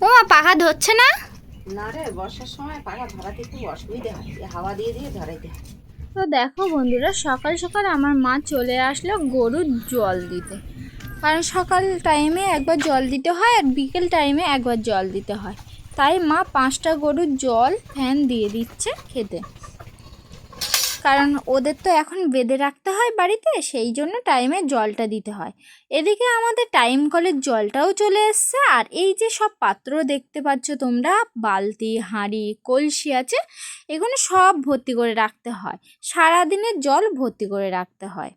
পাখা ধরছে না? না রে বর্ষার সময় পাখা ধরাতে খুব অসুবিধা হয়। হাওয়া দিয়ে দিয়ে ধরাইতে হয়। তো দেখো বন্ধুরা সকাল সকাল আমার মা চলে আসলো গরুর জল দিতে। কারণ সকাল টাইমে একবার জল দিতে হয় আর বিকেল টাইমে একবার জল দিতে হয়। তাই মা পাঁচটা গরুর জল ফ্যান দিয়ে দিচ্ছে খেতে। কারণ ওদের তো এখন বেঁধে রাখতে হয় বাড়িতে, সেই জন্য টাইমে জলটা দিতে হয়। এদিকে আমাদের টাইম কলের জলটাও চলে এসছে, আর এই যে সব পাত্র দেখতে পাচ্ছ তোমরা, বালতি, হাঁড়ি, কলসি আছে, এগুলো সব ভর্তি করে রাখতে হয়। সারাদিনের জল ভর্তি করে রাখতে হয়।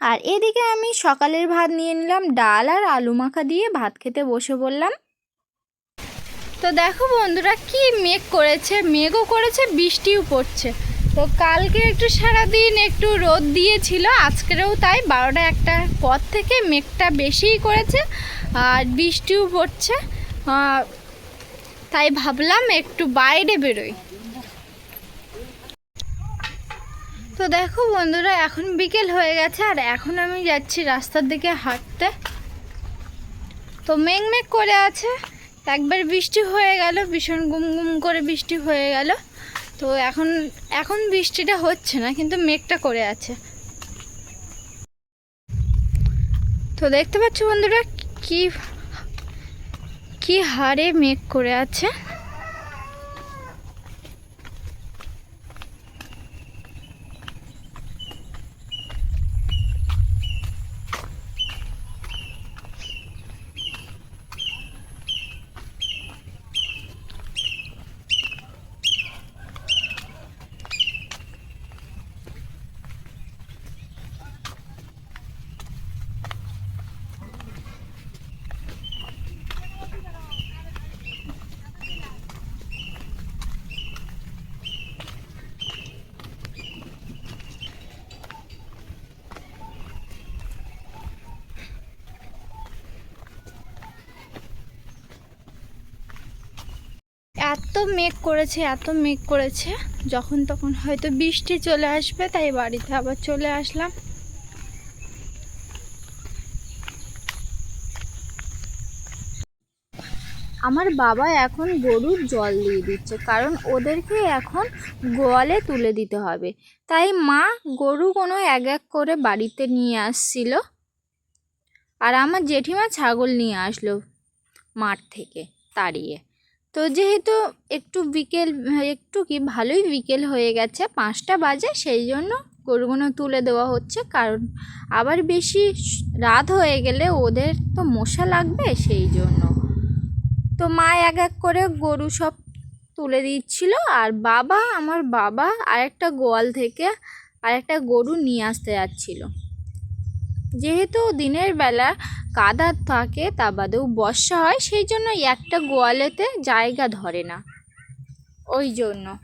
আর এদিকে আমি সকালের ভাত নিয়ে নিলাম, ডাল আর আলু মাখা দিয়ে ভাত খেতে বসে বললাম তো দেখো বন্ধুরা, কি মেঘ করেছে, মেঘও করেছে, বৃষ্টিও পড়ছে। তো কালকে একটু সারাদিন একটু রোদ দিয়েছিল, আজকেরও তাই বারোটা একটার পর থেকে মেঘটা বেশিই করেছে আর বৃষ্টিও পড়ছে। তাই ভাবলাম একটু বাইরে বেরোই। তো দেখো বন্ধুরা, এখন বিকেল হয়ে গেছে আর এখন আমি যাচ্ছি রাস্তার দিকে হাঁটতে। তো মেঘ মেঘ করে আছে, একবার বৃষ্টি হয়ে গেল, ভীষণ গুম গুম করে বৃষ্টি হয়ে গেল। তো এখন এখন বৃষ্টিটা হচ্ছে না, কিন্তু মেঘটা করে আছে। তো দেখতে পাচ্ছ বন্ধুরা, কি কি হারে মেঘ করে আছে এত মেঘ করেছে, এত মেঘ করেছে, যখন তখন হয়তো বৃষ্টি চলে আসবে, তাই বাড়িতে আবার চলে আসলাম। আমার বাবা এখন গরুর জল দিয়ে দিচ্ছে, কারণ ওদেরকে এখন গোয়ালে তুলে দিতে হবে। তাই মা গরু কোনো এক এক করে বাড়িতে নিয়ে আসছিল, আর আমার জেঠিমা ছাগল নিয়ে আসলো মাঠ থেকে তাড়িয়ে। তো যেহেতু একটু বিকেল, একটু কি ভালোই বিকেল হয়ে গেছে, পাঁচটা বাজে, সেই জন্য গরুগুলো তুলে দেওয়া হচ্ছে। কারণ আবার বেশি রাত হয়ে গেলে ওদের তো মশা লাগবে সেই জন্য। তো মা এক এক করে গরু সব তুলে দিচ্ছিল। আর বাবা, আমার বাবা আরেকটা গোয়াল থেকে আরেকটা গরু নিয়ে আসতে যাচ্ছিল। যেহেতু দিনের বেলা কাদা থাকে, তা বাদেও বর্ষা হয়, সেই জন্য একটা গোয়ালেতে জায়গা ধরে না। ওই জন্য।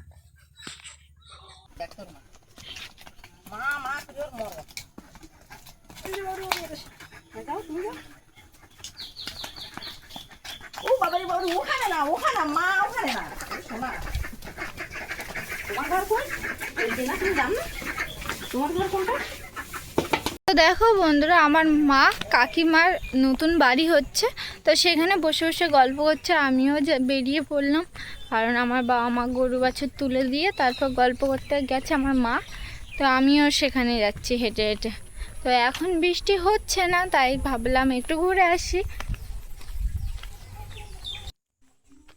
তোমার ঘর কোনটা? দেখো বন্ধুরা, আমার মা কাকিমার নতুন বাড়ি হচ্ছে, তো সেখানে বসে বসে গল্প করছে, আমিও বেরিয়ে পড়লাম, কারণ আমার বাবা মা গরু বাছুর তুলে দিয়ে তারপর গল্প করতে গেছে আমার মা, তো আমিও সেখানে যাচ্ছি হেঁটে হেঁটে। তো এখন বৃষ্টি হচ্ছে না, তাই ভাবলাম একটু ঘুরে আসি।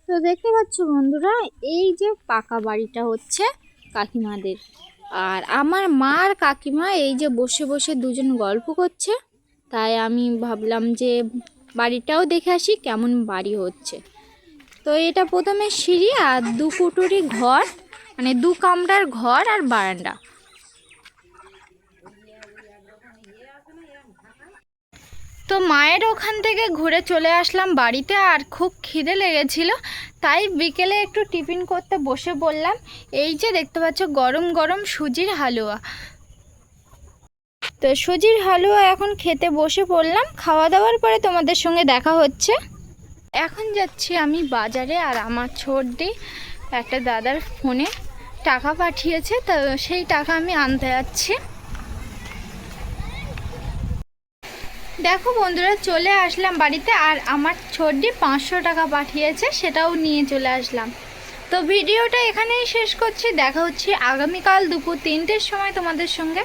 তো দেখতে পাচ্ছ বন্ধুরা, এই যে পাকা বাড়িটা হচ্ছে কাকিমাদের। আর আমার মা আর কাকিমা এই যে বসে বসে দুজন গল্প করছে, তাই আমি ভাবলাম যে বাড়িটাও দেখে আসি কেমন বাড়ি হচ্ছে। তো এটা প্রথমে সিঁড়ি আর দু কুটুরি ঘর মানে দু কামরার ঘর আর বারান্দা। তো মায়ের ওখান থেকে ঘুরে চলে আসলাম বাড়িতে আর খুব খিদে লেগেছিল, তাই বিকেলে একটু টিফিন করতে বসে বললাম, এই যে দেখতে পাচ্ছ গরম গরম সুজির হালুয়া। তো সুজির হালুয়া এখন খেতে বসে পড়লাম, খাওয়া দাওয়ার পরে তোমাদের সঙ্গে দেখা হচ্ছে। এখন যাচ্ছি আমি বাজারে আর আমার ছোটদি একটা দাদার ফোনে টাকা পাঠিয়েছে, তো সেই টাকা আমি আনতে যাচ্ছি। দেখো বন্ধুরা, চলে আসলাম বাড়িতে আর আমার ছোট্টি পাঁচশো টাকা পাঠিয়েছে, সেটাও নিয়ে চলে আসলাম। তো ভিডিওটা এখানেই শেষ করছি, দেখা হচ্ছে আগামীকাল দুপুর তিনটের সময় তোমাদের সঙ্গে।